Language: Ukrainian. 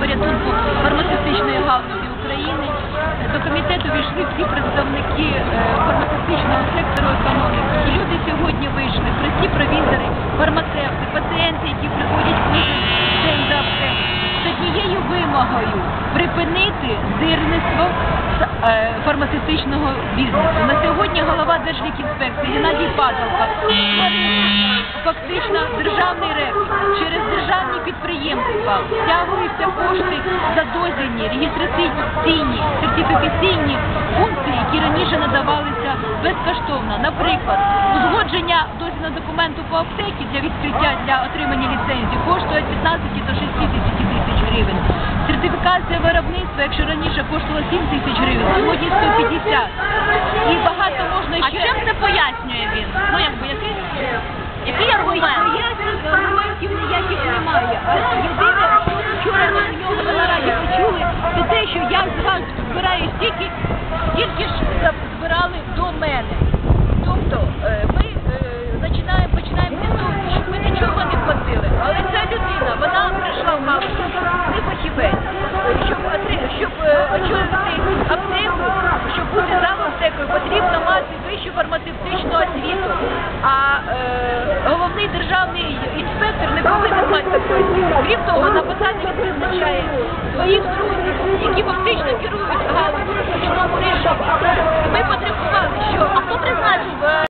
порятунку фармацевтичної галузі України. До комітету війшли всі представники вимогою припинити здирництво з е, фармацевтичного бізнесу. На сьогодні голова Держлікінспекції Геннадій Падалка фактично державний рекорд. Через державні підприємства стягуються кошти за дозвільні, реєстраційні, сертифікаційні функції, які раніше надавалися безкоштовно. Наприклад, узгодження дозвільного документу по аптеці для відкриття для отримання ліцензії коштує від 15 до 60 тисяч гривень. Виробництва, якщо раніше коштувала 7 тисяч гривень, сьогодні 150. І багато можна А чим це пояснює він? Ну якби е, аптеку, щоб бути там аптекою, потрібно мати вищу фармацевтичну освіту. А е, головний державний інспектор не повинен мати такої. Крім того, на посаді він призначає своїх друзів, які фактично